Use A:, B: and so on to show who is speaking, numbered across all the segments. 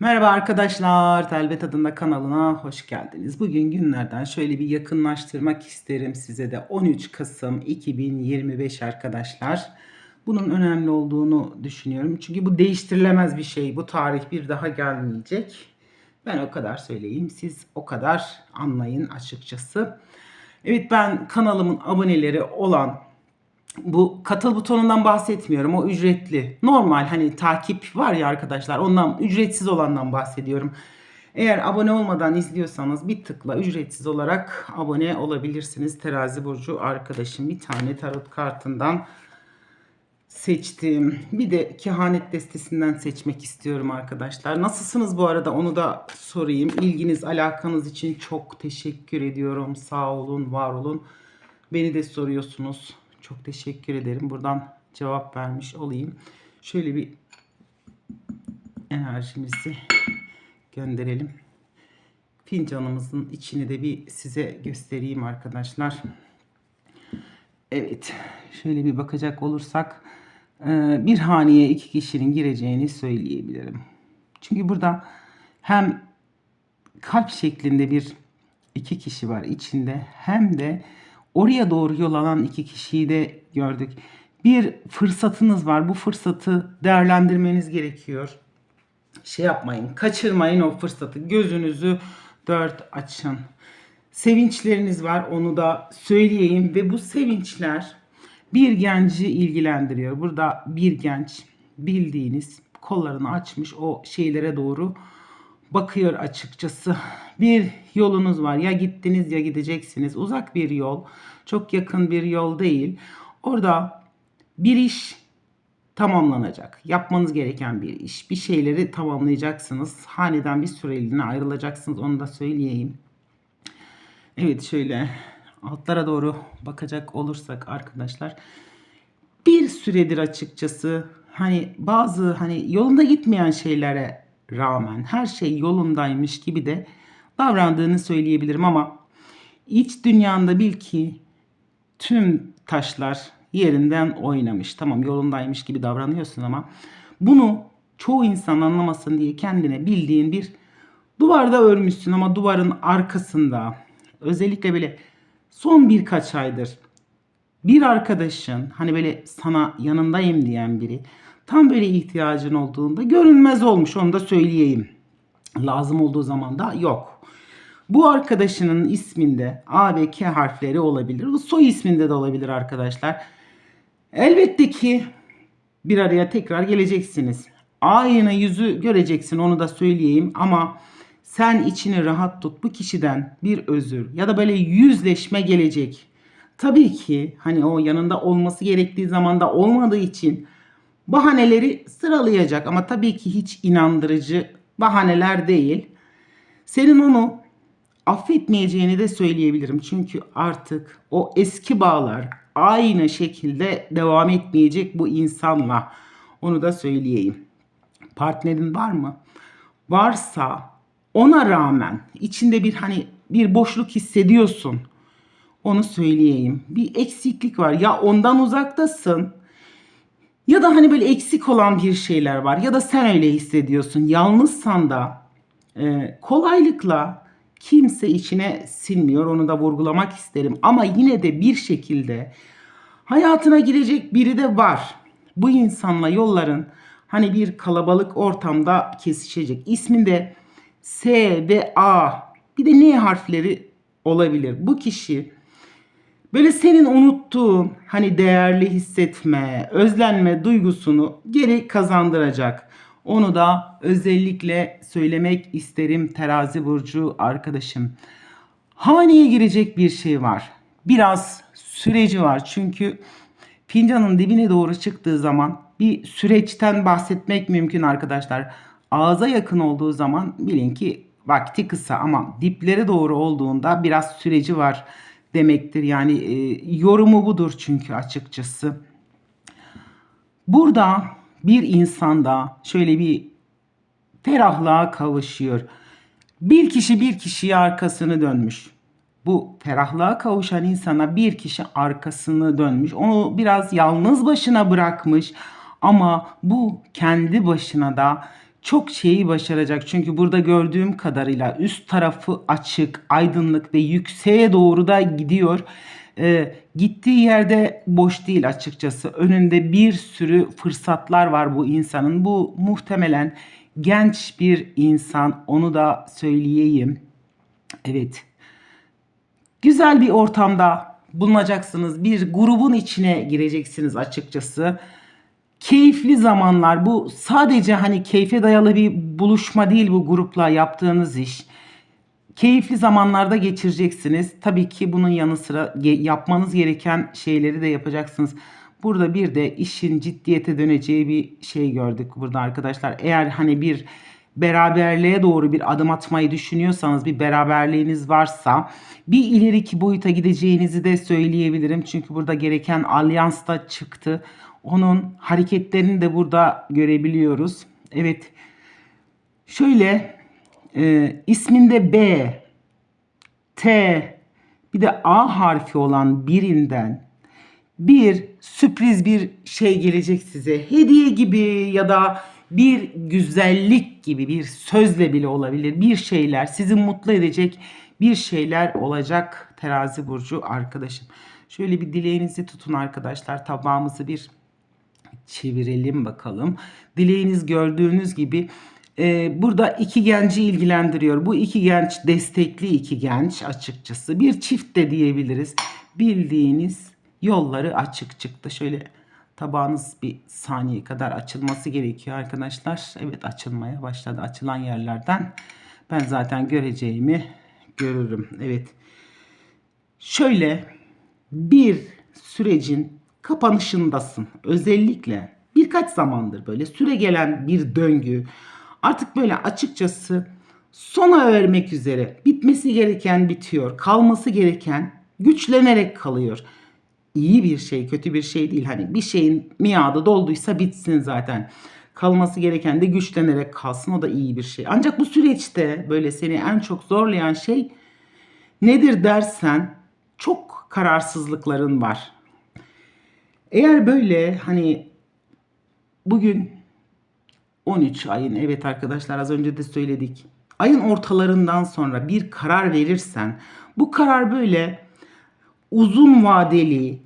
A: Merhaba arkadaşlar, Telvet adında kanalına hoş geldiniz. Bugün günlerden şöyle bir yakınlaştırmak isterim size de 13 Kasım 2025 arkadaşlar. Bunun önemli olduğunu düşünüyorum. Çünkü bu değiştirilemez bir şey. Bu tarih bir daha gelmeyecek. Ben o kadar söyleyeyim. Siz o kadar anlayın açıkçası. Evet ben kanalımın aboneleri olan bu katıl butonundan bahsetmiyorum. O ücretli. Normal hani takip var ya arkadaşlar. Ondan ücretsiz olandan bahsediyorum. Eğer abone olmadan izliyorsanız bir tıkla ücretsiz olarak abone olabilirsiniz. Terazi burcu arkadaşım bir tane tarot kartından seçtim. Bir de kehanet destesinden seçmek istiyorum arkadaşlar. Nasılsınız bu arada onu da sorayım. İlginiz, alakanız için çok teşekkür ediyorum. Sağ olun, var olun. Beni de soruyorsunuz. Çok teşekkür ederim. Buradan cevap vermiş olayım. Şöyle bir enerjimizi gönderelim. Fincanımızın içini de bir size göstereyim arkadaşlar. Evet. Şöyle bir bakacak olursak e, bir haneye iki kişinin gireceğini söyleyebilirim. Çünkü burada hem kalp şeklinde bir iki kişi var içinde hem de oraya doğru yol alan iki kişiyi de gördük. Bir fırsatınız var. Bu fırsatı değerlendirmeniz gerekiyor. Şey yapmayın, kaçırmayın o fırsatı. Gözünüzü dört açın. Sevinçleriniz var, onu da söyleyeyim ve bu sevinçler bir genci ilgilendiriyor. Burada bir genç bildiğiniz kollarını açmış o şeylere doğru bakıyor açıkçası. Bir yolunuz var. Ya gittiniz ya gideceksiniz. Uzak bir yol. Çok yakın bir yol değil. Orada bir iş tamamlanacak. Yapmanız gereken bir iş. Bir şeyleri tamamlayacaksınız. Haneden bir süreliğine ayrılacaksınız. Onu da söyleyeyim. Evet şöyle altlara doğru bakacak olursak arkadaşlar bir süredir açıkçası hani bazı hani yolunda gitmeyen şeylere rağmen her şey yolundaymış gibi de davrandığını söyleyebilirim ama iç dünyanda bil ki tüm taşlar yerinden oynamış. Tamam yolundaymış gibi davranıyorsun ama bunu çoğu insan anlamasın diye kendine bildiğin bir duvarda örmüşsün ama duvarın arkasında özellikle böyle son birkaç aydır bir arkadaşın hani böyle sana yanındayım diyen biri tam böyle ihtiyacın olduğunda görünmez olmuş onu da söyleyeyim. Lazım olduğu zaman da yok. Bu arkadaşının isminde A ve K harfleri olabilir. Bu soy isminde de olabilir arkadaşlar. Elbette ki bir araya tekrar geleceksiniz. Aynı yüzü göreceksin onu da söyleyeyim ama sen içini rahat tut bu kişiden bir özür ya da böyle yüzleşme gelecek. Tabii ki hani o yanında olması gerektiği zamanda olmadığı için bahaneleri sıralayacak ama tabii ki hiç inandırıcı bahaneler değil. Senin onu affetmeyeceğini de söyleyebilirim. Çünkü artık o eski bağlar aynı şekilde devam etmeyecek bu insanla. Onu da söyleyeyim. Partnerin var mı? Varsa ona rağmen içinde bir hani bir boşluk hissediyorsun. Onu söyleyeyim. Bir eksiklik var. Ya ondan uzaktasın. Ya da hani böyle eksik olan bir şeyler var. Ya da sen öyle hissediyorsun. Yalnızsan da e, kolaylıkla kimse içine sinmiyor. Onu da vurgulamak isterim. Ama yine de bir şekilde hayatına girecek biri de var. Bu insanla yolların hani bir kalabalık ortamda kesişecek. İsminde S ve A bir de N harfleri olabilir. Bu kişi böyle senin unuttuğun hani değerli hissetme, özlenme duygusunu geri kazandıracak. Onu da özellikle söylemek isterim terazi burcu arkadaşım. Haneye girecek bir şey var. Biraz süreci var çünkü fincanın dibine doğru çıktığı zaman bir süreçten bahsetmek mümkün arkadaşlar. Ağza yakın olduğu zaman bilin ki vakti kısa ama diplere doğru olduğunda biraz süreci var demektir. Yani e, yorumu budur çünkü açıkçası. Burada bir insanda şöyle bir ferahlığa kavuşuyor. Bir kişi bir kişiye arkasını dönmüş. Bu ferahlığa kavuşan insana bir kişi arkasını dönmüş. Onu biraz yalnız başına bırakmış. Ama bu kendi başına da çok şeyi başaracak. Çünkü burada gördüğüm kadarıyla üst tarafı açık, aydınlık ve yükseğe doğru da gidiyor. Ee, gittiği yerde boş değil açıkçası. Önünde bir sürü fırsatlar var bu insanın. Bu muhtemelen genç bir insan. Onu da söyleyeyim. Evet. Güzel bir ortamda bulunacaksınız. Bir grubun içine gireceksiniz açıkçası. Keyifli zamanlar. Bu sadece hani keyfe dayalı bir buluşma değil bu grupla yaptığınız iş. Keyifli zamanlarda geçireceksiniz. Tabii ki bunun yanı sıra yapmanız gereken şeyleri de yapacaksınız. Burada bir de işin ciddiyete döneceği bir şey gördük burada arkadaşlar. Eğer hani bir beraberliğe doğru bir adım atmayı düşünüyorsanız, bir beraberliğiniz varsa bir ileriki boyuta gideceğinizi de söyleyebilirim. Çünkü burada gereken alyans da çıktı. Onun hareketlerini de burada görebiliyoruz. Evet. Şöyle e, isminde B, T bir de A harfi olan birinden bir sürpriz bir şey gelecek size. Hediye gibi ya da bir güzellik gibi bir sözle bile olabilir. Bir şeyler sizi mutlu edecek bir şeyler olacak terazi burcu arkadaşım. Şöyle bir dileğinizi tutun arkadaşlar. Tabağımızı bir çevirelim bakalım. Dileğiniz gördüğünüz gibi e, burada iki genci ilgilendiriyor. Bu iki genç destekli iki genç açıkçası. Bir çift de diyebiliriz. Bildiğiniz yolları açık çıktı. Şöyle tabağınız bir saniye kadar açılması gerekiyor arkadaşlar. Evet açılmaya başladı. Açılan yerlerden ben zaten göreceğimi görürüm. Evet. Şöyle bir sürecin kapanışındasın. Özellikle birkaç zamandır böyle süre gelen bir döngü. Artık böyle açıkçası sona ermek üzere bitmesi gereken bitiyor. Kalması gereken güçlenerek kalıyor. İyi bir şey, kötü bir şey değil. Hani bir şeyin miadı dolduysa bitsin zaten. Kalması gereken de güçlenerek kalsın. O da iyi bir şey. Ancak bu süreçte böyle seni en çok zorlayan şey nedir dersen çok kararsızlıkların var. Eğer böyle hani bugün 13 ayın evet arkadaşlar az önce de söyledik. Ayın ortalarından sonra bir karar verirsen bu karar böyle uzun vadeli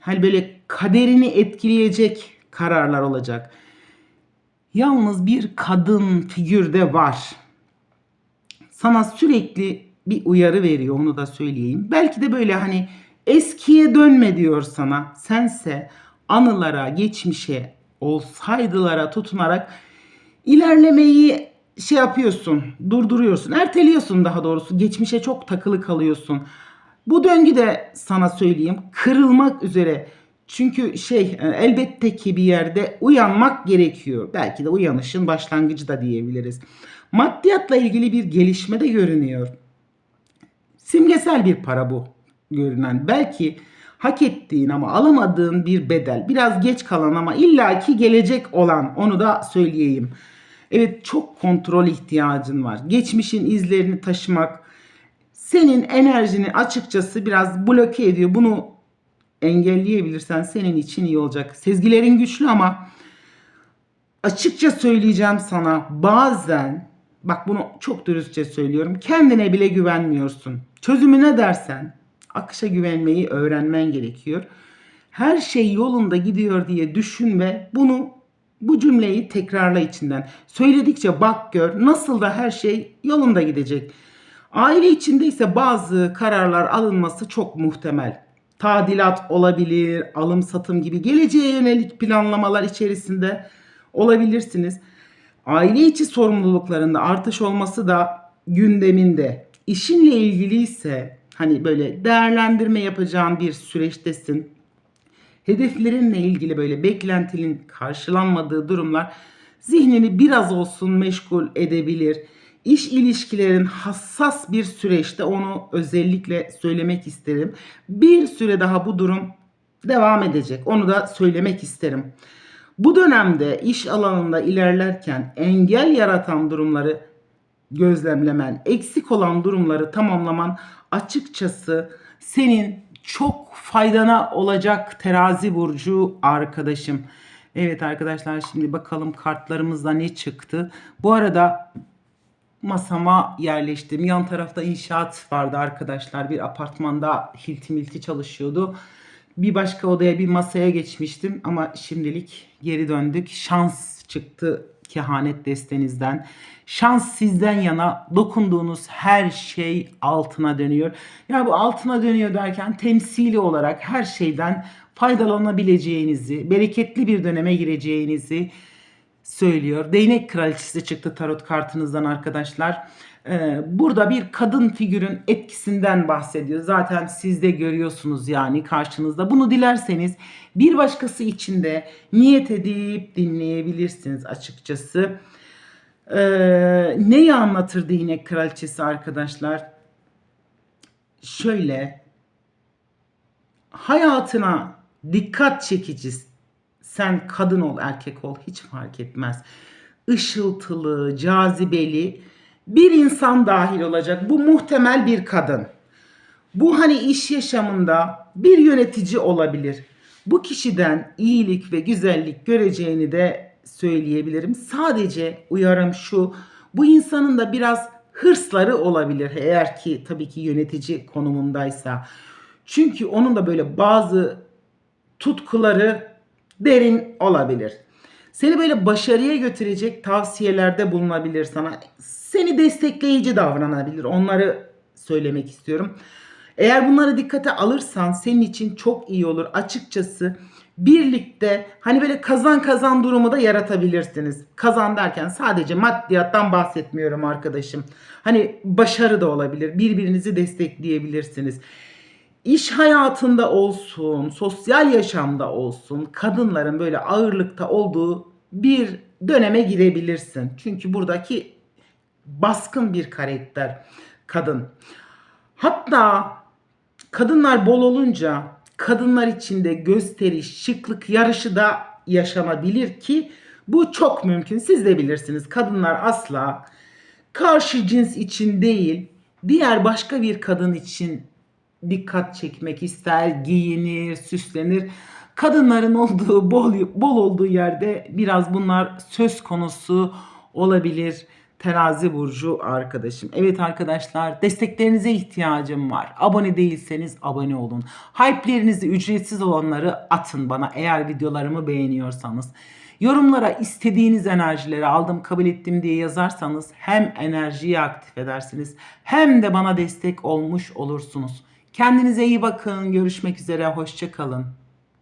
A: hani böyle kaderini etkileyecek kararlar olacak. Yalnız bir kadın figürde var. Sana sürekli bir uyarı veriyor onu da söyleyeyim. Belki de böyle hani eskiye dönme diyor sana. Sense anılara, geçmişe, olsaydılara tutunarak ilerlemeyi şey yapıyorsun, durduruyorsun, erteliyorsun daha doğrusu. Geçmişe çok takılı kalıyorsun. Bu döngü de sana söyleyeyim kırılmak üzere. Çünkü şey e, elbette ki bir yerde uyanmak gerekiyor. Belki de uyanışın başlangıcı da diyebiliriz. Maddiyatla ilgili bir gelişme de görünüyor. Simgesel bir para bu görünen. Belki hak ettiğin ama alamadığın bir bedel. Biraz geç kalan ama illaki gelecek olan onu da söyleyeyim. Evet çok kontrol ihtiyacın var. Geçmişin izlerini taşımak senin enerjini açıkçası biraz bloke ediyor. Bunu engelleyebilirsen senin için iyi olacak. Sezgilerin güçlü ama açıkça söyleyeceğim sana bazen bak bunu çok dürüstçe söylüyorum. Kendine bile güvenmiyorsun. Çözümü ne dersen akışa güvenmeyi öğrenmen gerekiyor. Her şey yolunda gidiyor diye düşün ve bunu bu cümleyi tekrarla içinden. Söyledikçe bak gör nasıl da her şey yolunda gidecek. Aile içinde ise bazı kararlar alınması çok muhtemel. Tadilat olabilir, alım satım gibi geleceğe yönelik planlamalar içerisinde olabilirsiniz. Aile içi sorumluluklarında artış olması da gündeminde. İşinle ilgili ise hani böyle değerlendirme yapacağın bir süreçtesin. Hedeflerinle ilgili böyle beklentinin karşılanmadığı durumlar zihnini biraz olsun meşgul edebilir. İş ilişkilerin hassas bir süreçte onu özellikle söylemek isterim. Bir süre daha bu durum devam edecek. Onu da söylemek isterim. Bu dönemde iş alanında ilerlerken engel yaratan durumları gözlemlemen, eksik olan durumları tamamlaman açıkçası senin çok faydana olacak terazi burcu arkadaşım. Evet arkadaşlar şimdi bakalım kartlarımızda ne çıktı. Bu arada masama yerleştim. Yan tarafta inşaat vardı arkadaşlar. Bir apartmanda hilti milti çalışıyordu. Bir başka odaya bir masaya geçmiştim ama şimdilik geri döndük. Şans çıktı kehanet destenizden. Şans sizden yana dokunduğunuz her şey altına dönüyor. Ya bu altına dönüyor derken temsili olarak her şeyden faydalanabileceğinizi, bereketli bir döneme gireceğinizi söylüyor. Değnek kraliçesi çıktı tarot kartınızdan arkadaşlar. Ee, burada bir kadın figürün etkisinden bahsediyor. Zaten siz de görüyorsunuz yani karşınızda. Bunu dilerseniz bir başkası için de niyet edip dinleyebilirsiniz açıkçası. Ee, neyi anlatır değnek kraliçesi arkadaşlar? Şöyle hayatına dikkat çekici sen kadın ol erkek ol hiç fark etmez. Işıltılı, cazibeli bir insan dahil olacak. Bu muhtemel bir kadın. Bu hani iş yaşamında bir yönetici olabilir. Bu kişiden iyilik ve güzellik göreceğini de söyleyebilirim. Sadece uyarım şu. Bu insanın da biraz hırsları olabilir eğer ki tabii ki yönetici konumundaysa. Çünkü onun da böyle bazı tutkuları derin olabilir. Seni böyle başarıya götürecek tavsiyelerde bulunabilir sana. Seni destekleyici davranabilir. Onları söylemek istiyorum. Eğer bunları dikkate alırsan senin için çok iyi olur. Açıkçası birlikte hani böyle kazan kazan durumu da yaratabilirsiniz. Kazan derken sadece maddiyattan bahsetmiyorum arkadaşım. Hani başarı da olabilir. Birbirinizi destekleyebilirsiniz iş hayatında olsun, sosyal yaşamda olsun kadınların böyle ağırlıkta olduğu bir döneme girebilirsin. Çünkü buradaki baskın bir karakter kadın. Hatta kadınlar bol olunca kadınlar içinde gösteriş, şıklık yarışı da yaşanabilir ki bu çok mümkün. Siz de bilirsiniz. Kadınlar asla karşı cins için değil, diğer başka bir kadın için dikkat çekmek ister, giyinir, süslenir. Kadınların olduğu bol bol olduğu yerde biraz bunlar söz konusu olabilir. Terazi burcu arkadaşım. Evet arkadaşlar desteklerinize ihtiyacım var. Abone değilseniz abone olun. Hype'lerinizi ücretsiz olanları atın bana eğer videolarımı beğeniyorsanız. Yorumlara istediğiniz enerjileri aldım kabul ettim diye yazarsanız hem enerjiyi aktif edersiniz hem de bana destek olmuş olursunuz. Kendinize iyi bakın. Görüşmek üzere. Hoşçakalın.